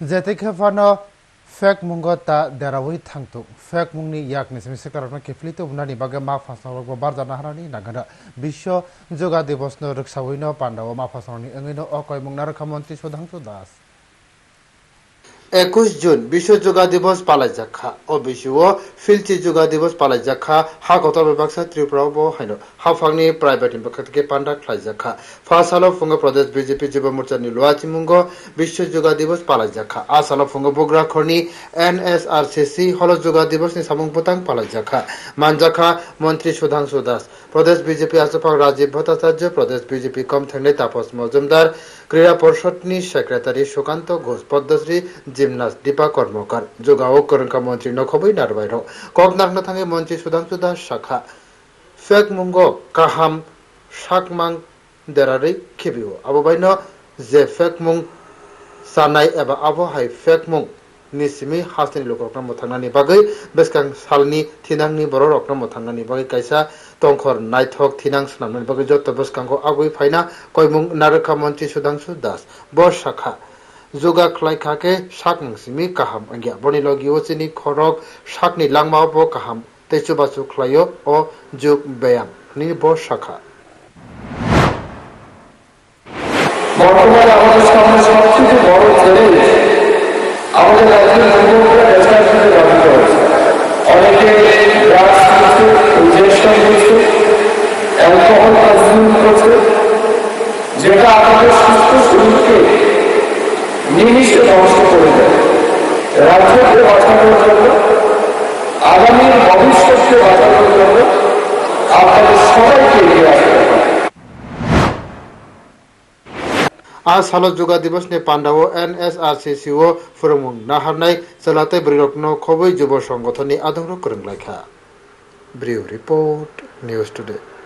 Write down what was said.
jete khafano fake mungo ta derawui thangtu fake mungni yakni simi sekarana kefli to bunani baga ma fasnarok bo barjana harani nagara বিশ্ব যোগা দিবস no ruksawi pandawo ma fasnarni engino okoy mungna rakha মন্ত্রী সুধাংশু দাস একুশ June, বিশ্ব যোগা দিবস পালাই যাখা ও বিশ্ব ফিলচি যোগা দিবস পালাই যাখা হা গত বিভাগসা ত্রিপুরাও বো হাইনো হাফাংনি প্রাইভেট বিভাগ থেকে পান্ডা খাই যাখা ফার্স্ট সালো ফুঙ্গ প্রদেশ বিজেপি যুব মোর্চানি লোয়াচি মুঙ্গ বিশ্ব যোগা দিবস পালাই যাখা আ সালো ফুঙ্গ বগ্রা খনি এনএসআরসিসি হল যোগা দিবস নি সামুং পুতাং পালাই যাখা মানজাখা মন্ত্রী সুধাংশু দাস। প্রদেশ বিজেপি আচফাং রাজীব ভট্টাচার্য, প্রদেশ বিজেপি কম থাকলে তাপস মজুমদার, ক্রীড়া পরিষদনি সেক্রেটারি সুকান্ত ঘোষ, পদ্মশ্রী জিমনাস দীপা কর্মকার যোগা ও করঙ্কা মন্ত্রী নখবই নারবাইর কক নাকনা থাঙ্গে মন্ত্রী সুধাংশু দাস শাখা ফেক মুঙ্গ কাহাম শাকমাং দেরারি খেবিও আবাইন যে ফেক মুং সানাই এবা আবহাই ফেক মুং নিসিমি হাসনি লোকরকনা মথাংনানি বাগৈ বেসকাং সালনি থিনাংনি বড় রকনা মথাংনানি বাগৈ কাইসা টংখর নাইথক থিনাং সুনামনি বাগৈ যত বেসকাংকো আগুই ফাইনা কয়মুং নারকা মন্ত্রী সুধাংশু দাস বর শাখা zoga khlai kha ke shak nang simi kaham angya boni logi yo chini khorok shak ni langma bo kaham te chu ba chu o jug beyam ni bo shakha নিমিশে ধ্বংস করে দেয়। রাজ্যকে বাঁচানোর জন্য আগামীর ভবিষ্যৎকে বাঁচানোর জন্য আপনাদের সবাইকে এগিয়ে আসতে হবে। আজ সালো যোগা দিবস নে পান্ডাও এনএসআরসিসি ও ফুরমুং নাহারনাই সালাতে ব্রিরত্ন খবই যুব সংগঠননি আদংর করংলাইখা ব্রিউ রিপোর্ট, নিউজ টুডে।